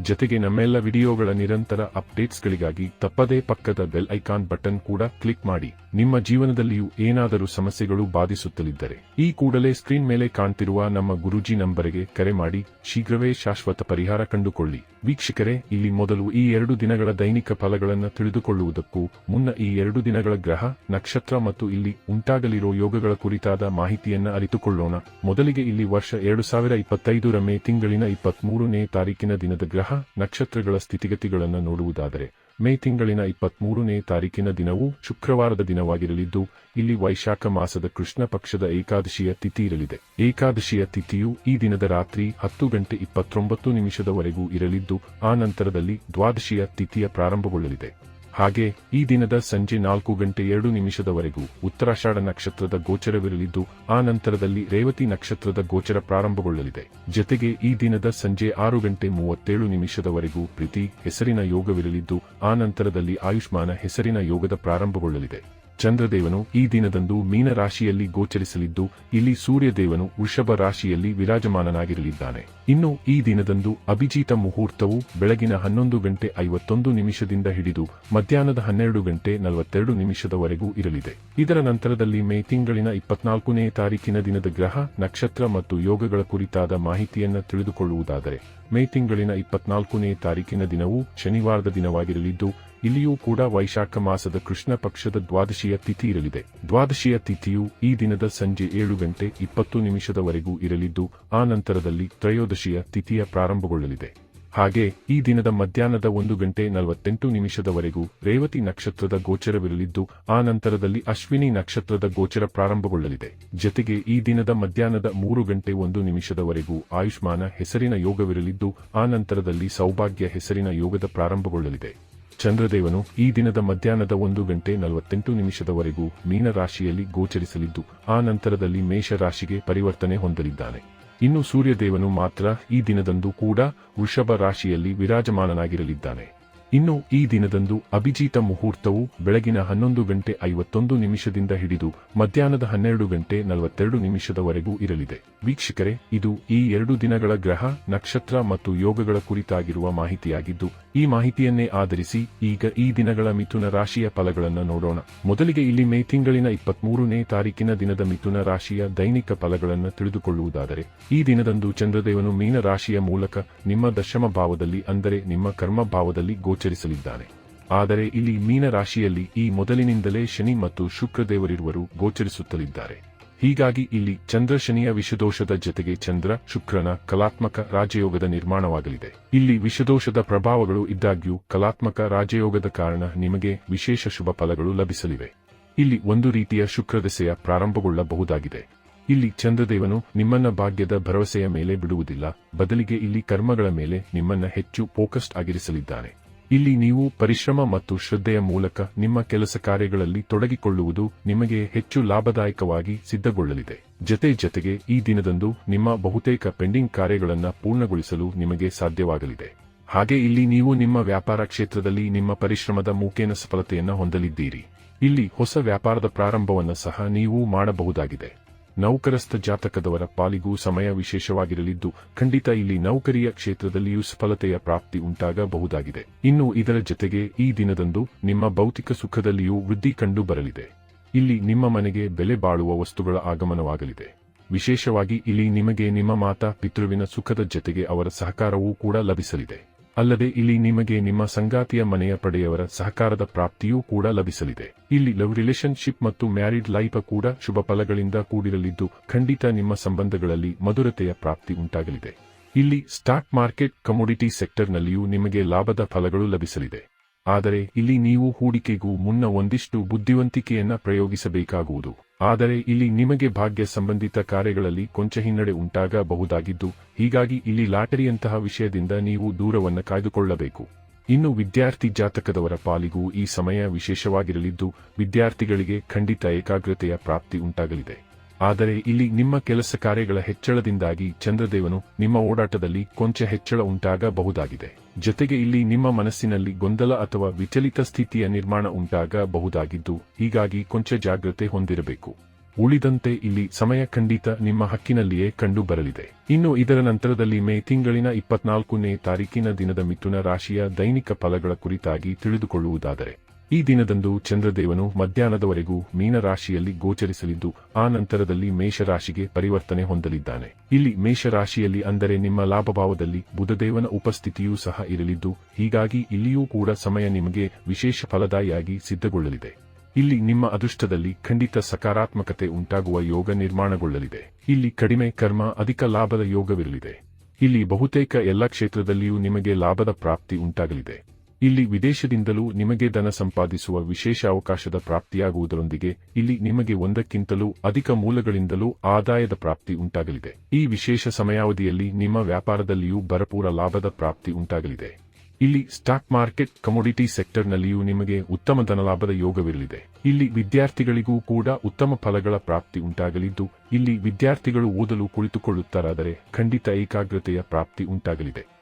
ಜೊತೆಗೆ ನಮ್ಮೆಲ್ಲ ವಿಡಿಯೋಗಳ ನಿರಂತರ ಅಪ್ಡೇಟ್ಸ್ಗಳಿಗಾಗಿ ತಪ್ಪದೇ ಪಕ್ಕದ ಬೆಲ್ ಐಕಾನ್ ಬಟನ್ ಕೂಡ ಕ್ಲಿಕ್ ಮಾಡಿ. ನಿಮ್ಮ ಜೀವನದಲ್ಲಿಯೂ ಏನಾದರೂ ಸಮಸ್ಯೆಗಳು ಬಾಧಿಸುತ್ತಲಿದ್ದರೆ ಈ ಕೂಡಲೇ ಸ್ಕ್ರೀನ್ ಮೇಲೆ ಕಾಣ್ತಿರುವ ನಮ್ಮ ಗುರುಜಿ ನಂಬರಿಗೆ ಕರೆ ಮಾಡಿ. ಶೀಘ್ರವೇ ಶಾಶ್ವತ ಪರಿಹಾರ ಕಂಡುಕೊಳ್ಳಿ. ವೀಕ್ಷಕರೇ, ಇಲ್ಲಿ ಮೊದಲು ಈ ಎರಡು ದಿನಗಳ ದೈನಿಕ ಫಲಗಳನ್ನು ತಿಳಿದುಕೊಳ್ಳುವುದಕ್ಕೂ ಮುನ್ನ ಈ ಎರಡು ದಿನಗಳ ಗ್ರಹ, ನಕ್ಷತ್ರ ಮತ್ತು ಇಲ್ಲಿ ಉಂಟಾಗಲಿರೋ ಯೋಗಗಳ ಕುರಿತಾದ ಮಾಹಿತಿಯನ್ನು ಅರಿತುಕೊಳ್ಳೋಣ. ಮೊದಲಿಗೆ ಇಲ್ಲಿ ವರ್ಷ ಎರಡು ಸಾವಿರ ಇಪ್ಪತ್ತೈದರ ಮೇ ತಿಂಗಳಿನ ಇಪ್ಪತ್ಮೂರನೇ ತಾರೀಕಿನ ದಿನದ ಗ್ರಹ ನಕ್ಷತ್ರಗಳ ಸ್ಥಿತಿಗತಿಗಳನ್ನು ನೋಡುವುದಾದರೆ, ಮೇ ತಿಂಗಳಿನ ಇಪ್ಪತ್ಮೂರನೇ ತಾರೀಕಿನ ದಿನವು ಶುಕ್ರವಾರದ ದಿನವಾಗಿರಲಿದ್ದು, ಇಲ್ಲಿ ವೈಶಾಖ ಮಾಸದ ಕೃಷ್ಣ ಪಕ್ಷದ ಏಕಾದಶಿಯ ತಿಥಿ ಇರಲಿದೆ. ಏಕಾದಶಿಯ ತಿಥಿಯು ಈ ದಿನದ ರಾತ್ರಿ ಹತ್ತು ಗಂಟೆ ಇಪ್ಪತ್ತೊಂಬತ್ತು ನಿಮಿಷದವರೆಗೂ ಇರಲಿದ್ದು, ಆ ನಂತರದಲ್ಲಿ ದ್ವಾದಶಿಯ ತಿಥಿಯ ಪ್ರಾರಂಭಗೊಳ್ಳಲಿದೆ. ಹಾಗೆ, ಈ ದಿನದ ಸಂಜೆ ನಾಲ್ಕು ಗಂಟೆ ಎರಡು ನಿಮಿಷದವರೆಗೂ ಉತ್ತರಾಷಾಢ ನಕ್ಷತ್ರದ ಗೋಚರವಿರಲಿದ್ದು, ಆ ನಂತರದಲ್ಲಿ ರೇವತಿ ನಕ್ಷತ್ರದ ಗೋಚರ ಪ್ರಾರಂಭಗೊಳ್ಳಲಿದೆ. ಜೊತೆಗೆ, ಈ ದಿನದ ಸಂಜೆ ಆರು ಗಂಟೆ ಮೂವತ್ತೇಳು ನಿಮಿಷದವರೆಗೂ ಪ್ರೀತಿ, ಹೆಸರಿನ ಯೋಗವಿರಲಿದ್ದು, ಆ ನಂತರದಲ್ಲಿ ಆಯುಷ್ಮಾನ, ಹೆಸರಿನ ಯೋಗದ ಪ್ರಾರಂಭಗೊಳ್ಳಲಿದೆ. ಚಂದ್ರದೇವನು ಈ ದಿನದಂದು ಮೀನ ರಾಶಿಯಲ್ಲಿ ಗೋಚರಿಸಲಿದ್ದು, ಇಲ್ಲಿ ಸೂರ್ಯದೇವನು ವೃಷಭ ರಾಶಿಯಲ್ಲಿ ವಿರಾಜಮಾನನಾಗಿರಲಿದ್ದಾನೆ. ಇನ್ನು ಈ ದಿನದಂದು ಅಭಿಜಿತ ಮುಹೂರ್ತವು ಬೆಳಗಿನ ಹನ್ನೊಂದು ಗಂಟೆ ಐವತ್ತೊಂದು ನಿಮಿಷದಿಂದ ಹಿಡಿದು ಮಧ್ಯಾಹ್ನದ ಹನ್ನೆರಡು ಗಂಟೆ ನಲವತ್ತೆರಡು ನಿಮಿಷದವರೆಗೂ ಇರಲಿದೆ. ಇದರ ನಂತರದಲ್ಲಿ ಮೇ ತಿಂಗಳಿನ ಇಪ್ಪತ್ನಾಲ್ಕನೇ ತಾರೀಕಿನ ದಿನದ ಗ್ರಹ, ನಕ್ಷತ್ರ ಮತ್ತು ಯೋಗಗಳ ಕುರಿತಾದ ಮಾಹಿತಿಯನ್ನು ತಿಳಿದುಕೊಳ್ಳುವುದಾದರೆ, ಮೇ ತಿಂಗಳಿನ ಇಪ್ಪತ್ನಾಲ್ಕನೇ ತಾರೀಕಿನ ದಿನವು ಶನಿವಾರದ ದಿನವಾಗಿರಲಿದ್ದು ಇಲ್ಲಿಯೂ ಕೂಡ ವೈಶಾಖ ಮಾಸದ ಕೃಷ್ಣ ಪಕ್ಷದ ದ್ವಾದಶಿಯ ತಿಥಿ ಇರಲಿದೆ. ದ್ವಾದಶಿಯ ತಿಥಿಯು ಈ ದಿನದ ಸಂಜೆ ಏಳು ಗಂಟೆ ಇಪ್ಪತ್ತು ನಿಮಿಷದವರೆಗೂ ಇರಲಿದ್ದು, ಆ ನಂತರದಲ್ಲಿ ತ್ರಯೋದಶಿಯ ತಿಥಿಯ ಪ್ರಾರಂಭಗೊಳ್ಳಲಿದೆ. ಹಾಗೆ, ಈ ದಿನದ ಮಧ್ಯಾಹ್ನದ ಒಂದು ಗಂಟೆ ನಲವತ್ತೆಂಟು ನಿಮಿಷದವರೆಗೂ ರೇವತಿ ನಕ್ಷತ್ರದ ಗೋಚರವಿರಲಿದ್ದು, ಆ ನಂತರದಲ್ಲಿ ಅಶ್ವಿನಿ ನಕ್ಷತ್ರದ ಗೋಚರ ಪ್ರಾರಂಭಗೊಳ್ಳಲಿದೆ. ಜತೆಗೆ ಈ ದಿನದ ಮಧ್ಯಾಹ್ನದ ಮೂರು ಗಂಟೆ ಒಂದು ನಿಮಿಷದವರೆಗೂ ಆಯುಷ್ಮಾನ ಹೆಸರಿನ ಯೋಗವಿರಲಿದ್ದು, ಆ ನಂತರದಲ್ಲಿ ಸೌಭಾಗ್ಯ ಹೆಸರಿನ ಯೋಗದ ಪ್ರಾರಂಭಗೊಳ್ಳಲಿದೆ. ಚಂದ್ರದೇವನು ಈ ದಿನದ ಮಧ್ಯಾಹ್ನದ ಒಂದು ಗಂಟೆ ನಲವತ್ತೆಂಟು ನಿಮಿಷದವರೆಗೂ ಮೀನರಾಶಿಯಲ್ಲಿ ಗೋಚರಿಸಲಿದ್ದು, ಆ ನಂತರದಲ್ಲಿ ಮೇಷ ರಾಶಿಗೆ ಪರಿವರ್ತನೆ ಹೊಂದಲಿದ್ದಾನೆ. ಇನ್ನು ಸೂರ್ಯದೇವನು ಮಾತ್ರ ಈ ದಿನದಂದು ಕೂಡ ವೃಷಭ ರಾಶಿಯಲ್ಲಿ ವಿರಾಜಮಾನನಾಗಿರಲಿದ್ದಾನೆ. ಇನ್ನು ಈ ದಿನದಂದು ಅಭಿಜಿತ ಮುಹೂರ್ತವು ಬೆಳಗಿನ ಹನ್ನೊಂದು ಗಂಟೆ ಐವತ್ತೊಂದು ನಿಮಿಷದಿಂದ ಹಿಡಿದು ಮಧ್ಯಾಹ್ನದ ಹನ್ನೆರಡು ಗಂಟೆ ನಲವತ್ತೆರಡು ನಿಮಿಷದವರೆಗೂ ಇರಲಿದೆ. ವೀಕ್ಷಕರೇ, ಇದು ಈ ಎರಡು ದಿನಗಳ ಗ್ರಹ, ನಕ್ಷತ್ರ ಮತ್ತು ಯೋಗಗಳ ಕುರಿತಾಗಿರುವ ಮಾಹಿತಿಯಾಗಿದ್ದು, ಈ ಮಾಹಿತಿಯನ್ನೇ ಆಧರಿಸಿ ಈಗ ಈ ದಿನಗಳ ಮಿಥುನ ರಾಶಿಯ ಫಲಗಳನ್ನು ನೋಡೋಣ. ಮೊದಲಿಗೆ ಇಲ್ಲಿ ಮೇ ತಿಂಗಳಿನ ಇಪ್ಪತ್ಮೂರನೇ ತಾರೀಕಿನ ದಿನದ ಮಿಥುನ ರಾಶಿಯ ದೈನಿಕ ಫಲಗಳನ್ನು ತಿಳಿದುಕೊಳ್ಳುವುದಾದರೆ, ಈ ದಿನದಂದು ಚಂದ್ರದೇವನು ಮೀನ ರಾಶಿಯ ಮೂಲಕ ನಿಮ್ಮ ದಶಮ ಭಾವದಲ್ಲಿ ಅಂದರೆ ನಿಮ್ಮ ಕರ್ಮ ಭಾವದಲ್ಲಿ ಗೋಚರಿಸಲಿದ್ದಾನೆ. ಆದರೆ ಇಲ್ಲಿ ಮೀನ ರಾಶಿಯಲ್ಲಿ ಈ ಮೊದಲಿನಿಂದಲೇ ಶನಿ ಮತ್ತು ಶುಕ್ರದೇವರಿರುವರು ಗೋಚರಿಸುತ್ತಲಿದ್ದಾರೆ. ಹೀಗಾಗಿ ಇಲ್ಲಿ ಚಂದ್ರ ಶನಿಯ ವಿಷದೋಷದ ಜತೆಗೆ ಚಂದ್ರ, ಶುಕ್ರನ ಕಲಾತ್ಮಕ ರಾಜಯೋಗದ ನಿರ್ಮಾಣವಾಗಲಿದೆ. ಇಲ್ಲಿ ವಿಷದೋಷದ ಪ್ರಭಾವಗಳು ಇದ್ದಾಗ್ಯೂ ಕಲಾತ್ಮಕ ರಾಜಯೋಗದ ಕಾರಣ ನಿಮಗೆ ವಿಶೇಷ ಶುಭ ಫಲಗಳು ಲಭಿಸಲಿವೆ. ಇಲ್ಲಿ ಒಂದು ರೀತಿಯ ಶುಕ್ರದೆಸೆಯ ಪ್ರಾರಂಭಗೊಳ್ಳಬಹುದಾಗಿದೆ. ಇಲ್ಲಿ ಚಂದ್ರದೇವನು ನಿಮ್ಮನ್ನ ಭಾಗ್ಯದ ಭರವಸೆಯ ಮೇಲೆ ಬಿಡುವುದಿಲ್ಲ. ಬದಲಿಗೆ ಇಲ್ಲಿ ಕರ್ಮಗಳ ಮೇಲೆ ನಿಮ್ಮನ್ನ ಹೆಚ್ಚು ಫೋಕಸ್ಡ್ ಆಗಿರಿಸಲಿದ್ದಾನೆ. ಇಲ್ಲಿ ನೀವು ಪರಿಶ್ರಮ ಮತ್ತು ಶ್ರದ್ಧೆಯ ಮೂಲಕ ನಿಮ್ಮ ಕೆಲಸ ಕಾರ್ಯಗಳಲ್ಲಿ ತೊಡಗಿಕೊಳ್ಳುವುದು ನಿಮಗೆ ಹೆಚ್ಚು ಲಾಭದಾಯಕವಾಗಿ ಸಿದ್ಧಗೊಳ್ಳಲಿದೆ. ಜತೆ ಜತೆಗೆ ಈ ದಿನದಂದು ನಿಮ್ಮ ಬಹುತೇಕ ಪೆಂಡಿಂಗ್ ಕಾರ್ಯಗಳನ್ನು ಪೂರ್ಣಗೊಳಿಸಲು ನಿಮಗೆ ಸಾಧ್ಯವಾಗಲಿದೆ. ಹಾಗೆ ಇಲ್ಲಿ ನೀವು ನಿಮ್ಮ ವ್ಯಾಪಾರ ಕ್ಷೇತ್ರದಲ್ಲಿ ನಿಮ್ಮ ಪರಿಶ್ರಮದ ಮೂಕೇನ ಸಫಲತೆಯನ್ನು ಹೊಂದಲಿದ್ದೀರಿ. ಇಲ್ಲಿ ಹೊಸ ವ್ಯಾಪಾರದ ಪ್ರಾರಂಭವನ್ನು ಸಹ ನೀವು ಮಾಡಬಹುದಾಗಿದೆ. ನೌಕರಸ್ಥ ಜಾತಕದವರ ಪಾಲಿಗೂ ಸಮಯ ವಿಶೇಷವಾಗಿರಲಿದ್ದು, ಖಂಡಿತ ಇಲ್ಲಿ ನೌಕರಿಯ ಕ್ಷೇತ್ರದಲ್ಲಿಯೂ ಸಫಲತೆಯ ಪ್ರಾಪ್ತಿ ಉಂಟಾಗಬಹುದಾಗಿದೆ. ಇನ್ನು ಇದರ ಜೊತೆಗೆ ಈ ದಿನದಂದು ನಿಮ್ಮ ಭೌತಿಕ ಸುಖದಲ್ಲಿಯೂ ವೃದ್ಧಿ ಕಂಡು ಬರಲಿದೆ ಇಲ್ಲಿ ನಿಮ್ಮ ಮನೆಗೆ ಬೆಲೆ ಬಾಳುವ ವಸ್ತುಗಳ ಆಗಮನವಾಗಲಿದೆ. ವಿಶೇಷವಾಗಿ ಇಲ್ಲಿ ನಿಮಗೆ ನಿಮ್ಮ ಮಾತಾ, ಪಿತೃವಿನ ಸುಖದ ಜೊತೆಗೆ ಅವರ ಸಹಕಾರವೂ ಕೂಡ ಲಭಿಸಲಿದೆ. ಅಲ್ಲದೆ ಇಲ್ಲಿ ನಿಮಗೆ ನಿಮ್ಮ ಸಂಗಾತಿಯ ಮನೆಯ ಪಡೆಯವರ ಸಹಕಾರದ ಪ್ರಾಪ್ತಿಯೂ ಕೂಡ ಲಭಿಸಲಿದೆ. ಇಲ್ಲಿ ಲವ್ ರಿಲೇಶನ್ಶಿಪ್ ಮತ್ತು ಮ್ಯಾರಿಡ್ ಲೈಫ್ ಕೂಡ ಶುಭ ಫಲಗಳಿಂದ ಕೂಡಿರಲಿದ್ದು, ಖಂಡಿತ ನಿಮ್ಮ ಸಂಬಂಧಗಳಲ್ಲಿ ಮಧುರತೆಯ ಪ್ರಾಪ್ತಿ ಉಂಟಾಗಲಿದೆ. ಇಲ್ಲಿ ಸ್ಟಾಕ್ ಮಾರ್ಕೆಟ್ ಕಮೋಡಿಟಿ ಸೆಕ್ಟರ್ನಲ್ಲಿಯೂ ನಿಮಗೆ ಲಾಭದ ಫಲಗಳು ಲಭಿಸಲಿದೆ. ಆದರೆ ಇಲ್ಲಿ ನೀವು ಹೂಡಿಕೆಗೂ ಮುನ್ನ ಒಂದಿಷ್ಟು ಬುದ್ಧಿವಂತಿಕೆಯನ್ನ ಪ್ರಯೋಗಿಸಬೇಕಾಗುವುದು. ಆದರೆ ಇಲ್ಲಿ ನಿಮಗೆ ಭಾಗ್ಯ ಸಂಬಂಧಿತ ಕಾರ್ಯಗಳಲ್ಲಿ ಕೊಂಚ ಹಿನ್ನಡೆ ಉಂಟಾಗಬಹುದಾಗಿದ್ದು, ಹೀಗಾಗಿ ಇಲ್ಲಿ ಲಾಟರಿಯಂತಹ ವಿಷಯದಿಂದ ನೀವು ದೂರವನ್ನ ಕಾಯ್ದುಕೊಳ್ಳಬೇಕು. ಇನ್ನು ವಿದ್ಯಾರ್ಥಿ ಜಾತಕದವರ ಪಾಲಿಗೂ ಈ ಸಮಯ ವಿಶೇಷವಾಗಿರಲಿದ್ದು, ವಿದ್ಯಾರ್ಥಿಗಳಿಗೆ ಖಂಡಿತ ಏಕಾಗ್ರತೆಯ ಪ್ರಾಪ್ತಿ ಉಂಟಾಗಲಿದೆ. ಆದರೆ ಇಲ್ಲಿ ನಿಮ್ಮ ಕೆಲಸ ಕಾರ್ಯಗಳ ಹೆಚ್ಚಳದಿಂದಾಗಿ ಚಂದ್ರದೇವನು ನಿಮ್ಮ ಓಡಾಟದಲ್ಲಿ ಕೊಂಚ ಹೆಚ್ಚಳ ಉಂಟಾಗಬಹುದಾಗಿದೆ. ಜೊತೆಗೆ ಇಲ್ಲಿ ನಿಮ್ಮ ಮನಸ್ಸಿನಲ್ಲಿ ಗೊಂದಲ ಅಥವಾ ವಿಚಲಿತ ಸ್ಥಿತಿಯ ನಿರ್ಮಾಣ ಉಂಟಾಗಬಹುದಾಗಿದ್ದು, ಹೀಗಾಗಿ ಕೊಂಚ ಜಾಗ್ರತೆ ಹೊಂದಿರಬೇಕು. ಉಳಿದಂತೆ ಇಲ್ಲಿ ಸಮಯ ಖಂಡಿತ ನಿಮ್ಮ ಹಕ್ಕಿನಲ್ಲಿಯೇ ಕಂಡು ಬರಲಿದೆ ಇನ್ನು ಇದರ ನಂತರದಲ್ಲಿ ಮೇ ತಿಂಗಳಿನ ಇಪ್ಪತ್ನಾಲ್ಕನೇ ತಾರೀಕಿನ ದಿನದ ಮಿಥುನ ರಾಶಿಯ ದೈನಿಕ ಫಲಗಳ ಕುರಿತಾಗಿ ತಿಳಿದುಕೊಳ್ಳುವುದಾದರೆ ಈ ದಿನದಂದು ಚಂದ್ರದೇವನು ಮಧ್ಯಾಹ್ನದವರೆಗೂ ಮೀನರಾಶಿಯಲ್ಲಿ ಗೋಚರಿಸಲಿದ್ದು, ಆ ನಂತರದಲ್ಲಿ ಮೇಷರಾಶಿಗೆ ಪರಿವರ್ತನೆ ಹೊಂದಲಿದ್ದಾನೆ. ಇಲ್ಲಿ ಮೇಷರಾಶಿಯಲ್ಲಿ ಅಂದರೆ ನಿಮ್ಮ ಲಾಭಭಾವದಲ್ಲಿ ಬುಧದೇವನ ಉಪಸ್ಥಿತಿಯೂ ಸಹ ಇರಲಿದ್ದು, ಹೀಗಾಗಿ ಇಲ್ಲಿಯೂ ಕೂಡ ಸಮಯ ನಿಮಗೆ ವಿಶೇಷ ಫಲದಾಯಿಯಾಗಿ ಸಿದ್ಧಗೊಳ್ಳಲಿದೆ. ಇಲ್ಲಿ ನಿಮ್ಮ ಅದೃಷ್ಟದಲ್ಲಿ ಖಂಡಿತ ಸಕಾರಾತ್ಮಕತೆ ಉಂಟಾಗುವ ಯೋಗ ನಿರ್ಮಾಣಗೊಳ್ಳಲಿದೆ. ಇಲ್ಲಿ ಕಡಿಮೆ ಕರ್ಮ, ಅಧಿಕ ಲಾಭದ ಯೋಗವಿರಲಿದೆ. ಇಲ್ಲಿ ಬಹುತೇಕ ಎಲ್ಲ ಕ್ಷೇತ್ರದಲ್ಲಿಯೂ ನಿಮಗೆ ಲಾಭದ ಪ್ರಾಪ್ತಿ ಉಂಟಾಗಲಿದೆ. ಇಲ್ಲಿ ವಿದೇಶದಿಂದಲೂ ನಿಮಗೆ ಧನ ಸಂಪಾದಿಸುವ ವಿಶೇಷ ಅವಕಾಶದ ಪ್ರಾಪ್ತಿಯಾಗುವುದರೊಂದಿಗೆ ಇಲ್ಲಿ ನಿಮಗೆ ಒಂದಕ್ಕಿಂತಲೂ ಅಧಿಕ ಮೂಲಗಳಿಂದಲೂ ಆದಾಯದ ಪ್ರಾಪ್ತಿ ಉಂಟಾಗಲಿದೆ. ಈ ವಿಶೇಷ ಸಮಯಾವಧಿಯಲ್ಲಿ ನಿಮ್ಮ ವ್ಯಾಪಾರದಲ್ಲಿಯೂ ಭರಪೂರ ಲಾಭದ ಪ್ರಾಪ್ತಿ ಉಂಟಾಗಲಿದೆ. ಇಲ್ಲಿ ಸ್ಟಾಕ್ ಮಾರ್ಕೆಟ್ ಕಮೋಡಿಟಿ ಸೆಕ್ಟರ್ನಲ್ಲಿಯೂ ನಿಮಗೆ ಉತ್ತಮ ಧನಲಾಭದ ಯೋಗವಿರಲಿದೆ. ಇಲ್ಲಿ ವಿದ್ಯಾರ್ಥಿಗಳಿಗೂ ಕೂಡ ಉತ್ತಮ ಫಲಗಳ ಪ್ರಾಪ್ತಿ ಉಂಟಾಗಲಿದ್ದು, ಇಲ್ಲಿ ವಿದ್ಯಾರ್ಥಿಗಳು ಓದಲು ಕುಳಿತುಕೊಳ್ಳುತ್ತಾರಾದರೆ ಖಂಡಿತ ಏಕಾಗ್ರತೆಯ ಪ್ರಾಪ್ತಿ ಉಂಟಾಗಲಿದೆ.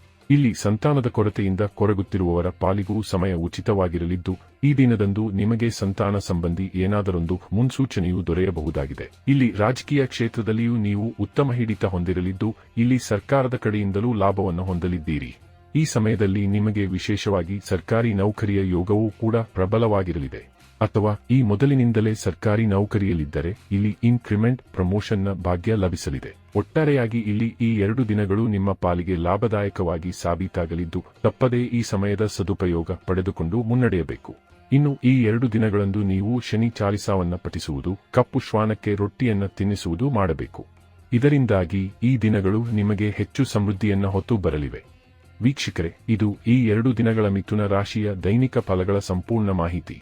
ಇಲ್ಲಿ ಸಂತಾನದ ಕೊರತೆಯಿಂದ ಕೊರಗುತ್ತಿರುವವರ ಪಾಲಿಗೂ ಸಮಯ ಉಚಿತವಾಗಿರಲಿದ್ದು, ಈ ದಿನದಂದು ನಿಮಗೆ ಸಂತಾನ ಸಂಬಂಧಿ ಏನಾದರೊಂದು ಮುನ್ಸೂಚನೆಯು ದೊರೆಯಬಹುದಾಗಿದೆ. ಇಲ್ಲಿ ರಾಜಕೀಯ ಕ್ಷೇತ್ರದಲ್ಲಿಯೂ ನೀವು ಉತ್ತಮ ಹಿಡಿತ ಹೊಂದಿರಲಿದ್ದು, ಇಲ್ಲಿ ಸರ್ಕಾರದ ಕಡೆಯಿಂದಲೂ ಲಾಭವನ್ನು ಹೊಂದಲಿದ್ದೀರಿ. ಈ ಸಮಯದಲ್ಲಿ ನಿಮಗೆ ವಿಶೇಷವಾಗಿ ಸರ್ಕಾರಿ ನೌಕರಿಯ ಯೋಗವೂ ಕೂಡ ಪ್ರಬಲವಾಗಿರಲಿದೆ. ಅಥವಾ ಈ ಮೊದಲಿನಿಂದಲೇ ಸರ್ಕಾರಿ ನೌಕರಿಯಲ್ಲಿದ್ದರೆ ಇಲ್ಲಿ ಇನ್ಕ್ರಿಮೆಂಟ್ ಪ್ರಮೋಷನ್ನ ಭಾಗ್ಯ ಲಭಿಸಲಿದೆ. ಒಟ್ಟಾರೆಯಾಗಿ ಇಲ್ಲಿ ಈ ಎರಡು ದಿನಗಳು ನಿಮ್ಮ ಪಾಲಿಗೆ ಲಾಭದಾಯಕವಾಗಿ ಸಾಬೀತಾಗಲಿದ್ದು ತಪ್ಪದೇ ಈ ಸಮಯದ ಸದುಪಯೋಗ ಪಡೆದುಕೊಂಡು ಮುನ್ನಡೆಯಬೇಕು. ಇನ್ನು ಈ ಎರಡು ದಿನಗಳಂದು ನೀವು ಶನಿ ಚಾಲಿಸಾವನ್ನ ಪಠಿಸುವುದು, ಕಪ್ಪು ಶ್ವಾನಕ್ಕೆ ರೊಟ್ಟಿಯನ್ನ ತಿನ್ನಿಸುವುದು ಮಾಡಬೇಕು. ಇದರಿಂದಾಗಿ ಈ ದಿನಗಳು ನಿಮಗೆ ಹೆಚ್ಚು ಸಮೃದ್ಧಿಯನ್ನ ಹೊತ್ತು ಬರಲಿವೆ. ವೀಕ್ಷಕರೇ, ಇದು ಈ ಎರಡು ದಿನಗಳ ಮಿಥುನ ರಾಶಿಯ ದೈನಿಕ ಫಲಗಳ ಸಂಪೂರ್ಣ ಮಾಹಿತಿ.